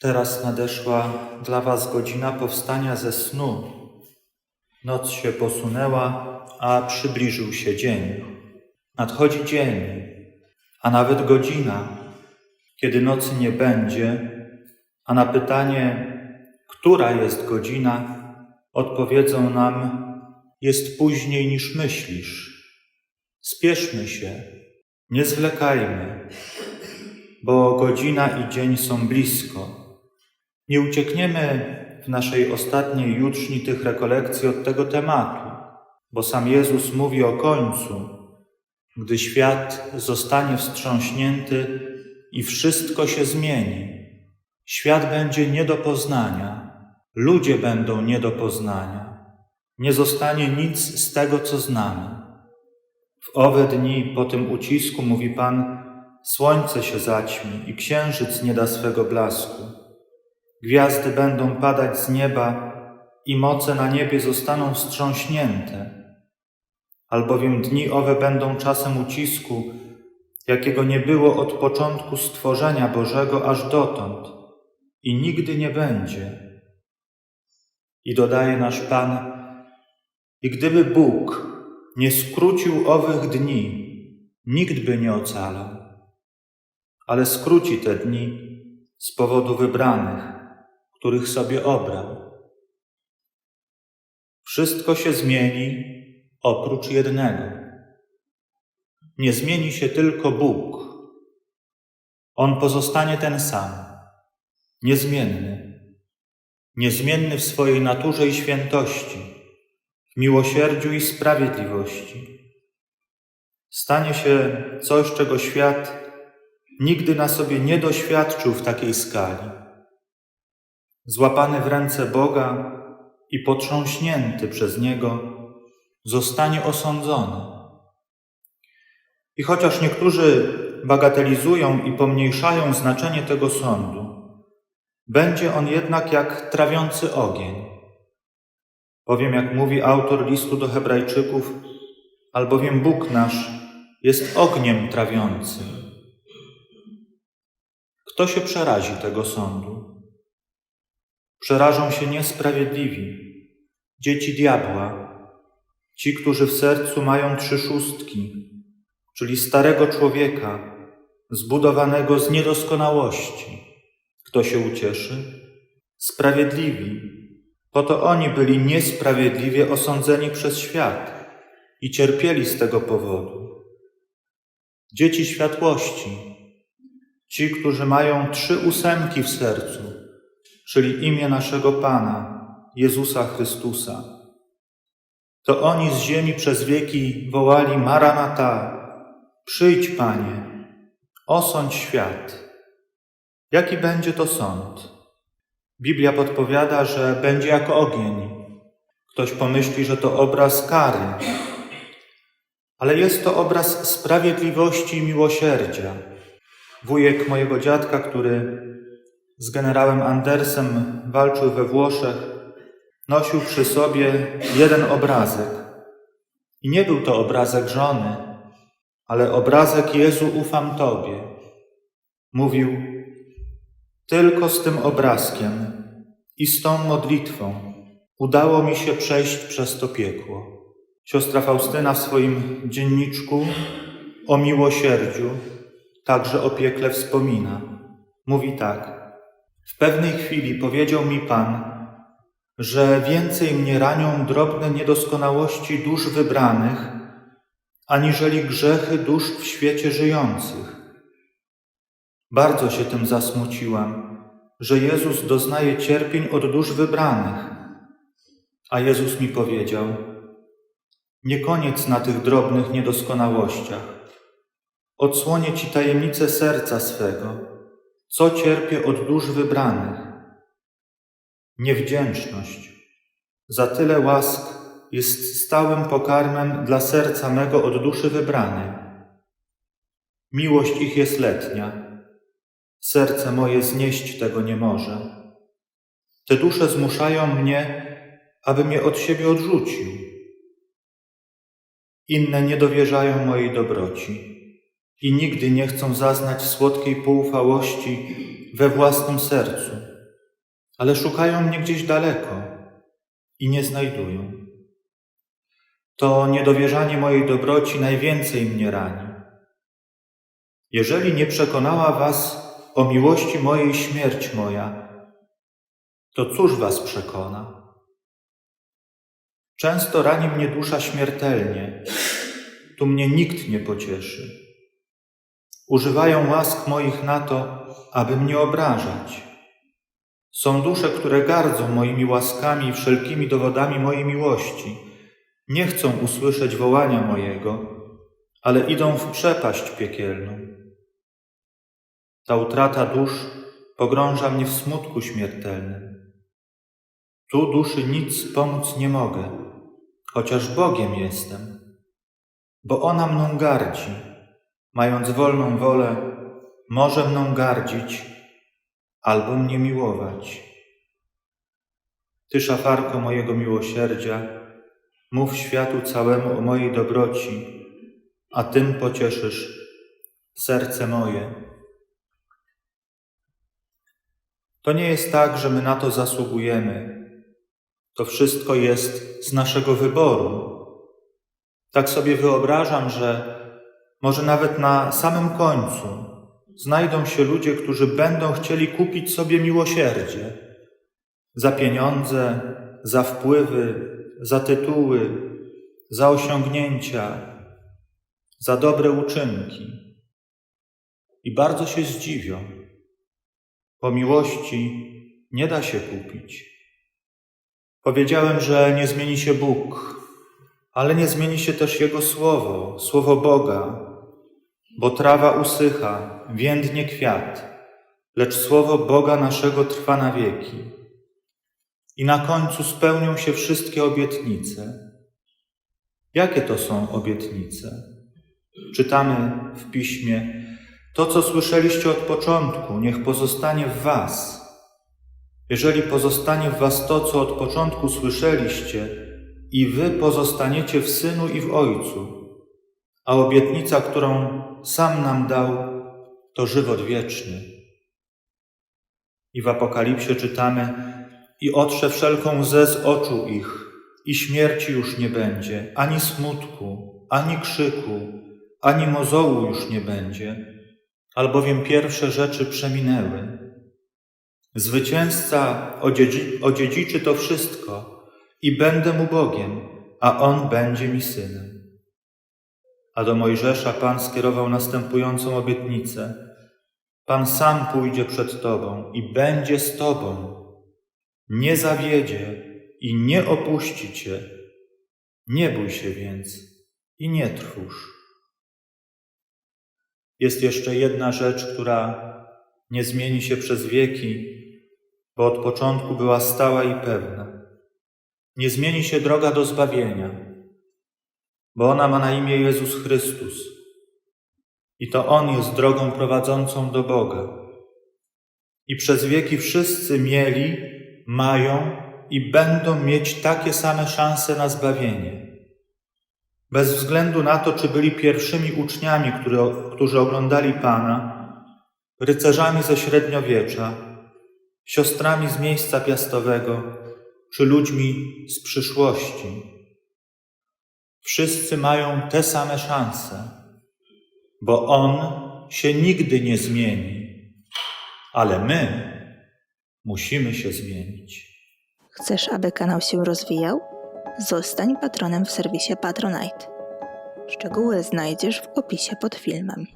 Teraz nadeszła dla was godzina powstania ze snu. Noc się posunęła, a przybliżył się dzień. Nadchodzi dzień, a nawet godzina, kiedy nocy nie będzie, a na pytanie, która jest godzina, odpowiedzą nam, jest później niż myślisz. Spieszmy się, nie zwlekajmy, bo godzina i dzień są blisko. Nie uciekniemy w naszej ostatniej jutrzni tych rekolekcji od tego tematu, bo sam Jezus mówi o końcu, gdy świat zostanie wstrząśnięty i wszystko się zmieni. Świat będzie nie do poznania, ludzie będą nie do poznania. Nie zostanie nic z tego, co znamy. W owe dni po tym ucisku, mówi Pan, słońce się zaćmi i księżyc nie da swego blasku. Gwiazdy będą padać z nieba i moce na niebie zostaną wstrząśnięte. Albowiem dni owe będą czasem ucisku, jakiego nie było od początku stworzenia Bożego aż dotąd i nigdy nie będzie. I dodaje nasz Pan, i gdyby Bóg nie skrócił owych dni, nikt by nie ocalał, ale skróci te dni z powodu wybranych, których sobie obrał. Wszystko się zmieni oprócz jednego. Nie zmieni się tylko Bóg. On pozostanie ten sam, niezmienny, niezmienny w swojej naturze i świętości, w miłosierdziu i sprawiedliwości. Stanie się coś, czego świat nigdy na sobie nie doświadczył w takiej skali. Złapany w ręce Boga i potrząśnięty przez Niego, zostanie osądzony. I chociaż niektórzy bagatelizują i pomniejszają znaczenie tego sądu, będzie on jednak jak trawiący ogień. Bowiem, jak mówi autor listu do Hebrajczyków, albowiem Bóg nasz jest ogniem trawiącym. Kto się przerazi tego sądu? Przerażą się niesprawiedliwi, dzieci diabła, ci, którzy w sercu mają trzy szóstki, czyli starego człowieka, zbudowanego z niedoskonałości. Kto się ucieszy? Sprawiedliwi. Po to oni byli niesprawiedliwie osądzeni przez świat i cierpieli z tego powodu. Dzieci światłości, ci, którzy mają trzy ósemki w sercu, czyli imię naszego Pana, Jezusa Chrystusa. To oni z ziemi przez wieki wołali Maranata, przyjdź Panie, osądź świat. Jaki będzie to sąd? Biblia podpowiada, że będzie jak ogień. Ktoś pomyśli, że to obraz kary, ale jest to obraz sprawiedliwości i miłosierdzia. Wujek mojego dziadka, który z generałem Andersem walczył we Włoszech, nosił przy sobie jeden obrazek. I nie był to obrazek żony, ale obrazek Jezu ufam Tobie. Mówił, tylko z tym obrazkiem i z tą modlitwą udało mi się przejść przez to piekło. Siostra Faustyna w swoim dzienniczku o miłosierdziu także o piekle wspomina. Mówi tak. W pewnej chwili powiedział mi Pan, że więcej mnie ranią drobne niedoskonałości dusz wybranych, aniżeli grzechy dusz w świecie żyjących. Bardzo się tym zasmuciłam, że Jezus doznaje cierpień od dusz wybranych. A Jezus mi powiedział: Nie koniec na tych drobnych niedoskonałościach. Odsłonię Ci tajemnicę serca swego, co cierpię od dusz wybranych. Niewdzięczność za tyle łask jest stałym pokarmem dla serca mego od duszy wybranej. Miłość ich jest letnia. Serce moje znieść tego nie może. Te dusze zmuszają mnie, abym je od siebie odrzucił. Inne nie dowierzają mojej dobroci i nigdy nie chcą zaznać słodkiej poufałości we własnym sercu, ale szukają mnie gdzieś daleko i nie znajdują. To niedowierzanie mojej dobroci najwięcej mnie rani. Jeżeli nie przekonała was o miłości mojej śmierć moja, to cóż was przekona? Często rani mnie dusza śmiertelnie, tu mnie nikt nie pocieszy. Używają łask moich na to, aby mnie obrażać. Są dusze, które gardzą moimi łaskami i wszelkimi dowodami mojej miłości. Nie chcą usłyszeć wołania mojego, ale idą w przepaść piekielną. Ta utrata dusz pogrąża mnie w smutku śmiertelnym. Tu duszy nic pomóc nie mogę, chociaż Bogiem jestem, bo ona mną gardzi, mając wolną wolę, może mną gardzić albo mnie miłować. Ty, szafarko mojego miłosierdzia, mów światu całemu o mojej dobroci, a tym pocieszysz serce moje. To nie jest tak, że my na to zasługujemy. To wszystko jest z naszego wyboru. Tak sobie wyobrażam, że może nawet na samym końcu znajdą się ludzie, którzy będą chcieli kupić sobie miłosierdzie za pieniądze, za wpływy, za tytuły, za osiągnięcia, za dobre uczynki. I bardzo się zdziwią. Po miłości nie da się kupić. Powiedziałem, że nie zmieni się Bóg, ale nie zmieni się też Jego Słowo, Słowo Boga, bo trawa usycha, więdnie kwiat, lecz Słowo Boga naszego trwa na wieki. I na końcu spełnią się wszystkie obietnice. Jakie to są obietnice? Czytamy w piśmie: To, co słyszeliście od początku, niech pozostanie w Was. Jeżeli pozostanie w Was to, co od początku słyszeliście, i Wy pozostaniecie w Synu i w Ojcu, a obietnica, którą sam nam dał, to żywot wieczny. I w Apokalipsie czytamy: I otrze wszelką łzę z oczu ich, i śmierci już nie będzie, ani smutku, ani krzyku, ani mozołu już nie będzie, albowiem pierwsze rzeczy przeminęły. Zwycięzca odziedzi, odziedziczy to wszystko i będę mu Bogiem, a on będzie mi synem. A do Mojżesza Pan skierował następującą obietnicę. Pan sam pójdzie przed Tobą i będzie z Tobą. Nie zawiedzie i nie opuści Cię. Nie bój się więc i nie trwóż. Jest jeszcze jedna rzecz, która nie zmieni się przez wieki, bo od początku była stała i pewna. Nie zmieni się droga do zbawienia, bo ona ma na imię Jezus Chrystus. I to On jest drogą prowadzącą do Boga. I przez wieki wszyscy mieli, mają i będą mieć takie same szanse na zbawienie. Bez względu na to, czy byli pierwszymi uczniami, które, którzy oglądali Pana, rycerzami ze średniowiecza, siostrami z miejsca piastowego, czy ludźmi z przyszłości. Wszyscy mają te same szanse, bo On się nigdy nie zmieni, ale my musimy się zmienić. Chcesz, aby kanał się rozwijał? Zostań patronem w serwisie Patronite. Szczegóły znajdziesz w opisie pod filmem.